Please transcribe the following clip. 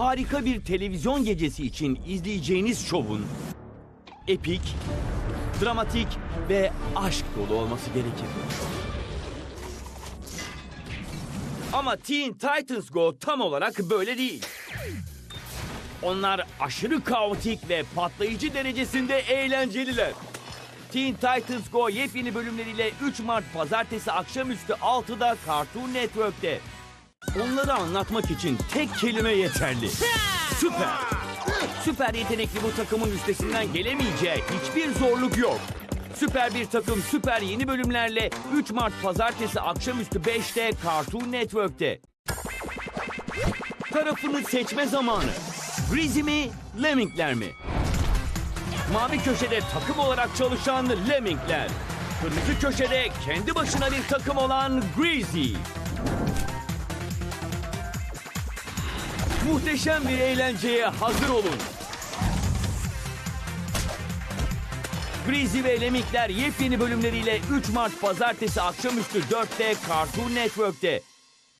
harika bir televizyon gecesi için izleyeceğiniz şovun epik, dramatik ve aşk dolu olması gerekir. Ama Teen Titans Go tam olarak böyle değil. Onlar aşırı kaotik ve patlayıcı derecesinde eğlenceliler. Teen Titans Go yepyeni bölümleriyle 3 Mart pazartesi akşamüstü 6'da Cartoon Network'te. Onları anlatmak için tek kelime yeterli. Süper. Süper yetenekli bu takımın üstesinden gelemeyeceği hiçbir zorluk yok. Süper bir takım süper yeni bölümlerle 3 Mart pazartesi akşamüstü 5'te Cartoon Network'te. Tarafını seçme zamanı. Grizzly mi, Lemmingler mi? Mavi köşede takım olarak çalışan Lemmingler. Kırmızı köşede kendi başına bir takım olan Grizzly. Muhteşem bir eğlenceye hazır olun. Grizzly ve Lemmingler yepyeni bölümleriyle 3 Mart pazartesi akşamüstü 4'te Cartoon Network'te.